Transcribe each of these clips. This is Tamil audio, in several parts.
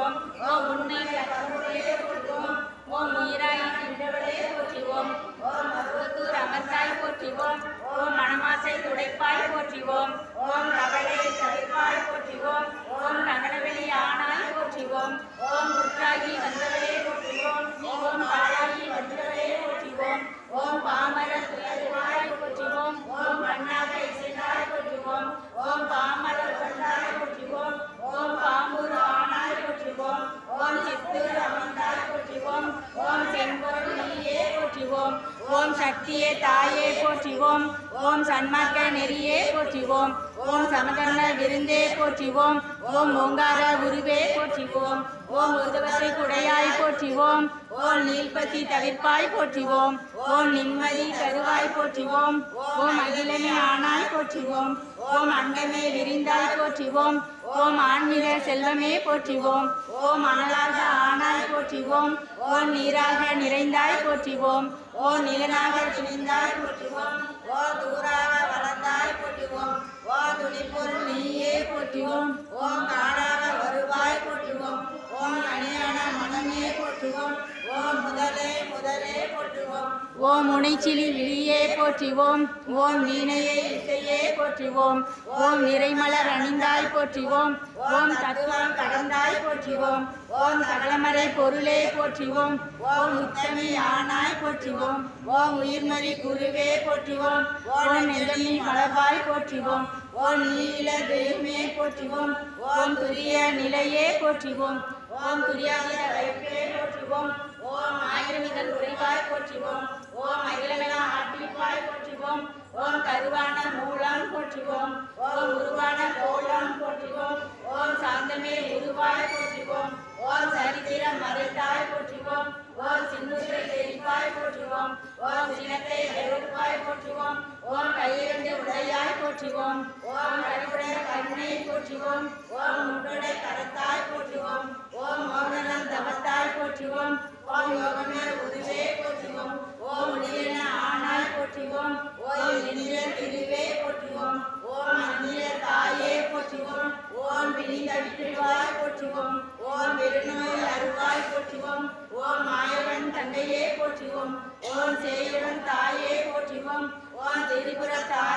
போற்றிவோம். ஓ உண்மை கற்பொருளே போற்றிவோம். ஓம் உயிராய் நின்றவளே போற்றுவோம். ஓ மருவத்தூர் அமர்ந்தாய் போற்றுவோம். ஓ மணமாசை துடைப்பாய் போற்றுவோம். ஓம் கவலை தவிர்ப்பாய் போற்றிவோம் ஓம் ககனவெளி ஆனாய் போற்றிவோம் ஓம் முற்றாகி வந்தவளே போற்றிவோம் ஓம் பாலாகி வந்தவளே போற்றிவோம் ஓம் பாமர துயர்வாய் போற்றிவோம் ஓம் கண்ணாக இசைந்தாய் போற்றிவோம் ஓம் பாமர கொண்டாய் போற்றிவோம் ஓம் பாம்பூர் ஆனாய் போற்றிவோம் ஓம் சித்தூர் அமர்ந்தாய் போற்றிவோம் ஓம் செம்பொருள் நீயே போற்றிவோம் ஓம் சக்தியே தாயே போற்றிவோம். ஓம் சன்மார்க்க நெறியே போற்றிவோம். ஓம் சமதர்ம விருந்தே போற்றிவோம். ஓம் ஓங்கார குருவே போற்றிவோம். ஓம் உருவத்தை குடையாய் போற்றிவோம். ஓம் நீல்பத்தி தவிர்ப்பாய் போற்றிவோம். ஓம் நிம்மதி கருவாய் போற்றிவோம். ஓம் அகிலமே ஆனாய் போற்றிவோம். ஓம் அண்டமே விரிந்தாய் போற்றிவோம். ஓம் ஆன்மீக செல்வமே போற்றிவோம். ஓம் அனலாக ஆனாய் போற்றிவோம். ஓம் நீராக நிறைந்தாய் போற்றிவோம். ஓம் நிலனாக துணிந்தாய் போற்றிவோம். ஓ தூராக வளர்ந்தாய் போற்றிவோம். ஓ துணிப்பொருள் நீயே போற்றிவோம். ஓம் காடாக வருவாய் போற்றுவோம் ஓம் அணியான மனமே போற்றுவோம் ஓம் முதலே முதலே போற்றுவோம் ஓம் முனைச்சிலி விழியே போற்றிவோம் ஓம் வீணையை இசையே போற்றுவோம் ஓம் நிறைமலர் அணிந்தாய் போற்றுவோம் ஓம் தத்துவம் கடந்தாய் போற்றுவோம் ஓம் சகலமறை பொருளே போற்றுவோம் ஓம் உத்தமி ஆனாய் போற்றுவோம் ஓம் உயிர்மறி குருவே போற்றுவோம் ஓம் நெல்லி மலர்வாய் போற்றுவோம் ஓம் நீல தெய்வமே போற்றுவோம் ஓம் துரிய நிலையே போற்றுவோம் ஓம் துரியாத வைப்பே போற்றுவோம் ஓம் ஆயிரம் இதழ் உறைவாய் போற்றுவோம் ஓம் அகிலமென ஆட்டிப்பாய் போற்றுவோம். ஓம் கருவான மூலம் போற்றுவோம். ஓம் உருவான கோலம் போற்றுவோம். ஓம் சாந்தமே உருவாய் போற்றுவோம் ஓம் சரித்திரம் மறைத்தாய் போற்றுவோம் ஓம் சிந்துரை தெரிப்பாய் போற்றுவோம் ஓம் சினத்தை வெறுப்பாய் போற்றுவோம் ஓம் கையிரண்டு உடையாய் போற்றுவோம் ஓம் கருவுடைய கருணை போற்றுவோம் ஓம் முட்டுடை கரத்தாய் போற்றுவோம் ஓம் மௌனம் தவத்தாய் போற்றுவோம் ஓம் யோகமே உருவே போற்றுவோம் ஓம் நீல ஆனாய் போற்றுவோம் ஓம் நின்ற திருவே போற்றுவோம் ஓம் அந்நிய தாயே போற்றுவோம் ஓம் வினித விட்டுவாய் போற்றுவோம் ஓம் பெருநோய் அருவாய் போற்றுவோம் ஓம் மாயவன் தந்தையே போற்றுவோம் ஓம் சேயவன் தாயே போற்றுவோம் ஓம்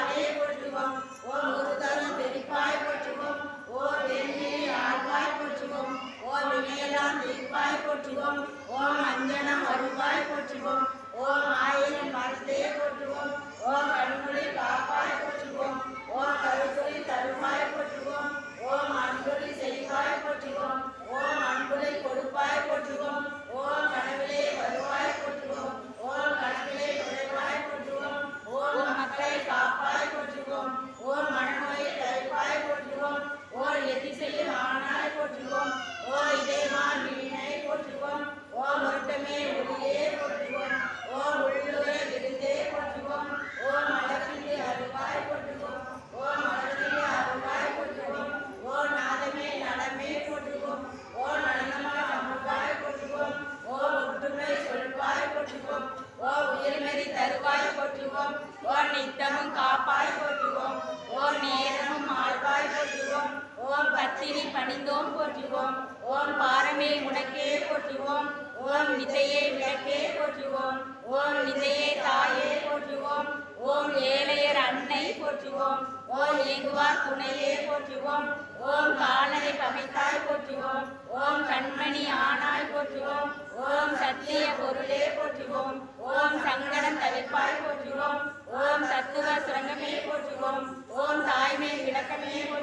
ஓம் காலனை பமைத்தாய் போற்றுவோம். ஓம் கண்மணி ஆனாய் போற்றுவோம். ஓம் சத்திய பொருளே போற்றுவோம். ஓம் சங்கடம் தவிர்ப்பாய் போற்றுவோம். ஓம் தத்துவ சுரங்கமே போற்றுவோம். ஓம் தாய்மை விளக்கமே போற்றுவோம்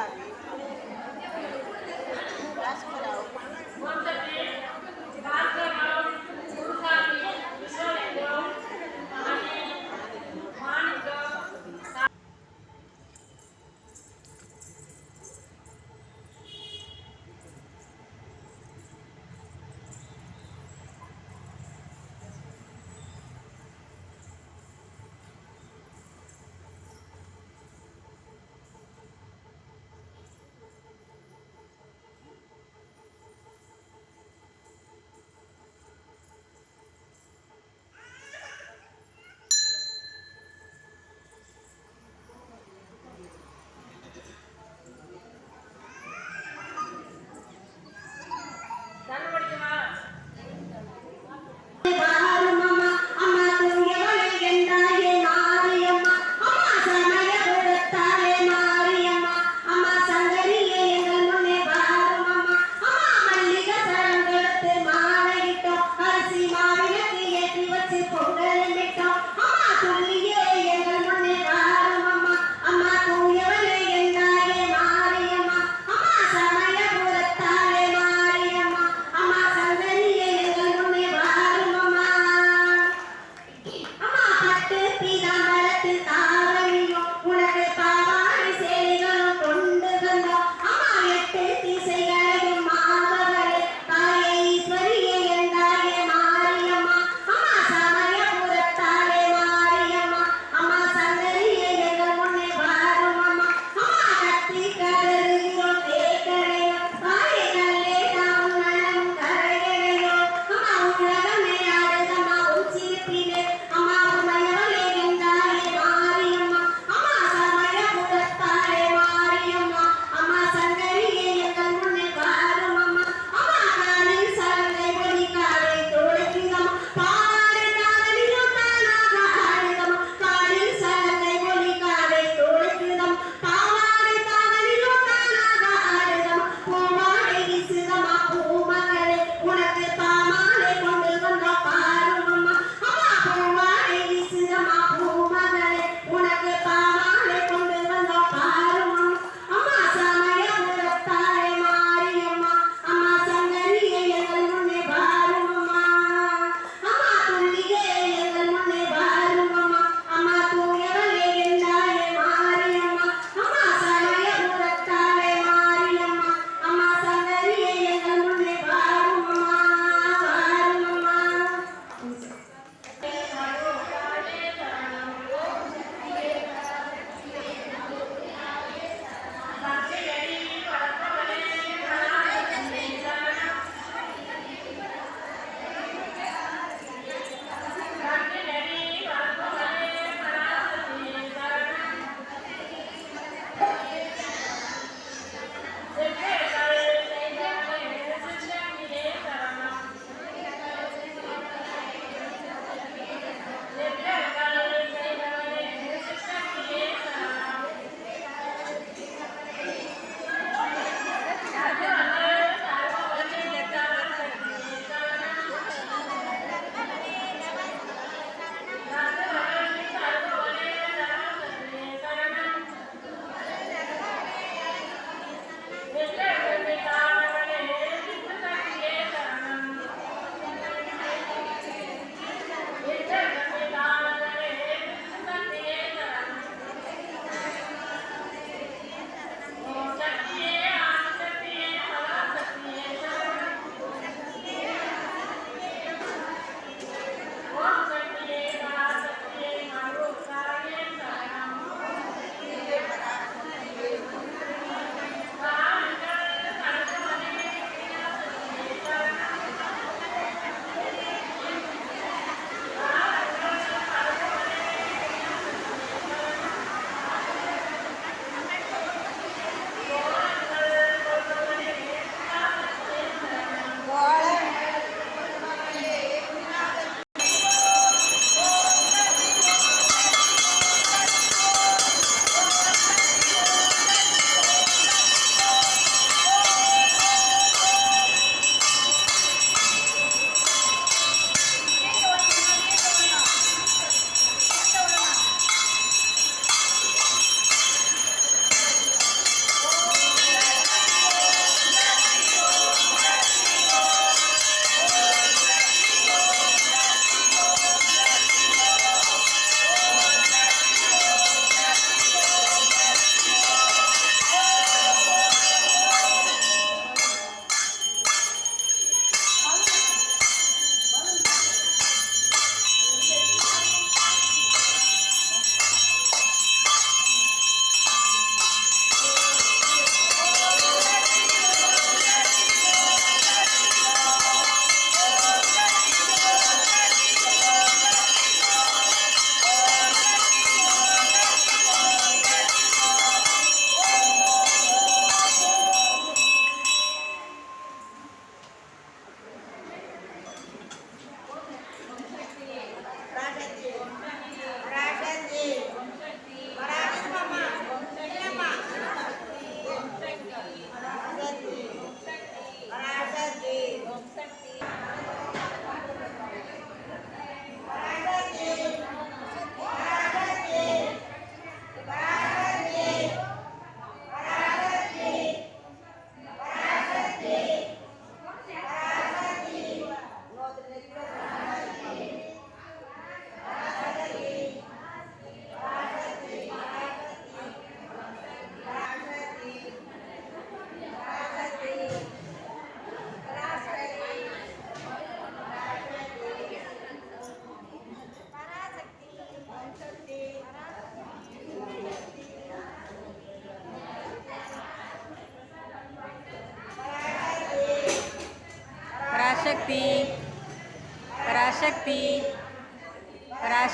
tarde.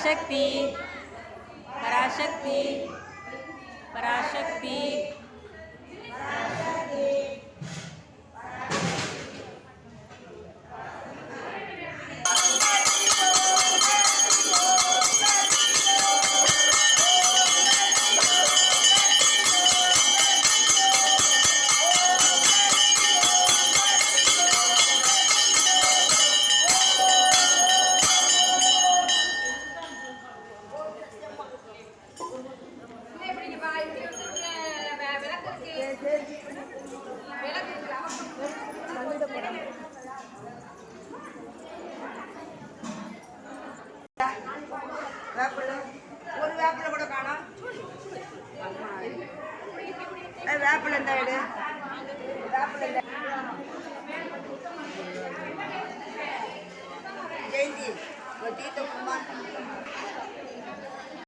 பராசக்தி